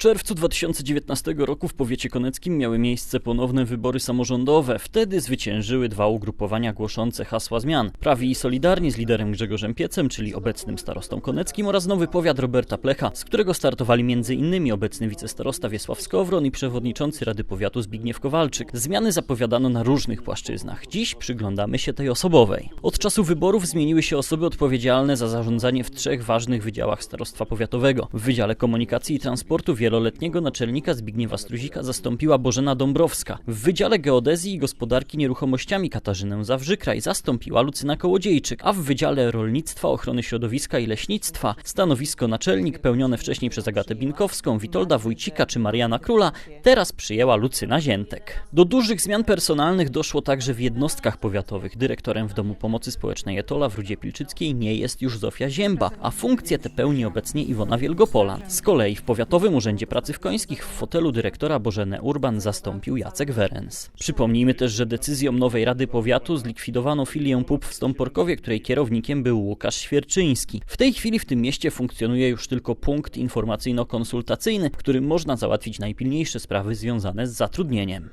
czerwcu 2019 roku w powiecie koneckim miały miejsce ponowne wybory samorządowe. Wtedy zwyciężyły dwa ugrupowania głoszące hasła zmian. Prawi i Solidarni z liderem Grzegorzem Piecem, czyli obecnym starostą koneckim oraz nowy powiat Roberta Plecha, z którego startowali m.in. obecny wicestarosta Wiesław Skowron i przewodniczący Rady Powiatu Zbigniew Kowalczyk. Zmiany zapowiadano na różnych płaszczyznach. Dziś przyglądamy się tej osobowej. Od czasu wyborów zmieniły się osoby odpowiedzialne za zarządzanie w trzech ważnych wydziałach starostwa powiatowego. W Wydziale Komunikacji i Transportu wieloletniego naczelnika Zbigniewa Struzika zastąpiła Bożena Dąbrowska. W Wydziale Geodezji i Gospodarki Nieruchomościami Katarzynę Zawrzykraj zastąpiła Lucyna Kołodziejczyk, a w Wydziale Rolnictwa, Ochrony Środowiska i Leśnictwa stanowisko naczelnik pełnione wcześniej przez Agatę Binkowską, Witolda Wójcika czy Mariana Króla teraz przyjęła Lucyna Ziętek. Do dużych zmian personalnych doszło także w jednostkach powiatowych. Dyrektorem w Domu Pomocy Społecznej Etola w Rudzie Pilczyckiej nie jest już Zofia Zięba, a funkcję tę pełni obecnie Iwona Wielgopolan. Z kolei w Powiatowym Urzędzie Pracy w Końskich w fotelu dyrektora Bożenę Urban zastąpił Jacek Werens. Przypomnijmy też, że decyzją nowej Rady Powiatu zlikwidowano filię PUP w Stąporkowie, której kierownikiem był Łukasz Świerczyński. W tej chwili w tym mieście funkcjonuje już tylko punkt informacyjno-konsultacyjny, w którym można załatwić najpilniejsze sprawy związane z zatrudnieniem.